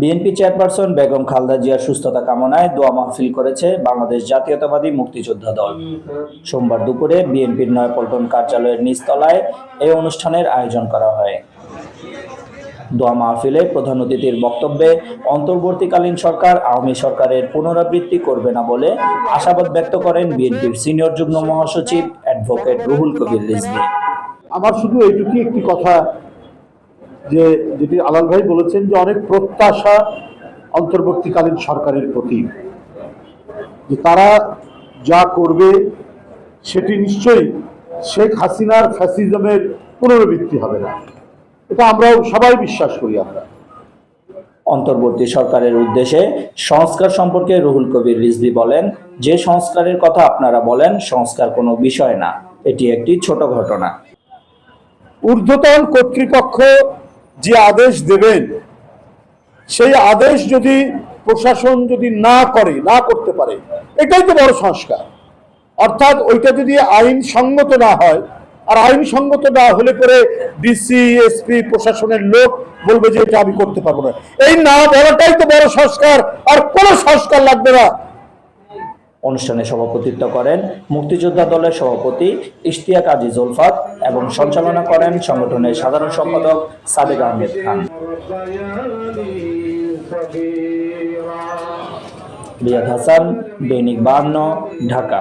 BNP chairperson Begum Khaleda জিয়ার সুস্থতা কামনায় দোয়া মাহফিল করেছে বাংলাদেশ জাতীয়তাবাদী মুক্তিযোদ্ধা দল। সোমবার দুপুরে বিএনপির নয়াপল্টন কার্যালয়ের নিচতলায় এই অনুষ্ঠানের আয়োজন করা হয়। দোয়া মাহফিলে প্রধান অতিথির বক্তব্যে অন্তর্বর্তীকালীন সরকার আওয়ামী সরকারের পুনরাবৃত্তি করবে না বলে আশাবাদ ব্যক্ত করেন বিএনপির সিনিয়র যুগ্ম মহাসচিব অ্যাডভোকেট রুহুল কবির রিজভী। আমার শুধু এইটুকুই একটি কথা যে যেটি আলাল ভাই বলেছেন যে অনেক প্রত্যাশা অন্তর্বর্তীকালীন সরকারের প্রতি। যে তারা যা করবে সেটি নিশ্চয়ই শেখ হাসিনার ফ্যাসিজমের পুনরাবৃত্তি হবে না। এটা আমরাও সবাই বিশ্বাস করি আমরা। অন্তর্বর্তী সরকারের উদ্দেশ্যে সংস্কার সম্পর্কে রুহুল কবির রিজভী বলেন যে সংস্কারের কথা আপনারা বলেন সংস্কার কোনো বিষয় না। এটি একটি ছোট ঘটনা। ঊর্ধ্বতন কর্তৃপক্ষ যে আদেশ দেবেন, সেই আদেশ যদি প্রশাসন যদি না করে, না করতে পারে, এটাই তো বড় সংস্কার। অর্থাৎ ওইটা যদি আইন সঙ্গত না হয়, আর আইন সঙ্গত না হলে পরে ডিসি এসপি প্রশাসনের লোক বলবে যে এটা আমি করতে পারব না। এই না বলাটাই তো বড় সংস্কার, আর কোনো সংস্কার লাগবে না। অনুষ্ঠানে সভাপতিত্ব করেন মুক্তিযোদ্ধা দলের সভাপতি ইশতিয়াক আজি জুলফাত এবং সঞ্চালনা করেন সংগঠনের সাধারণ সম্পাদক সাদেক আহমেদ খান। রিয়াদ হাসান, দৈনিক বান্ন ঢাকা।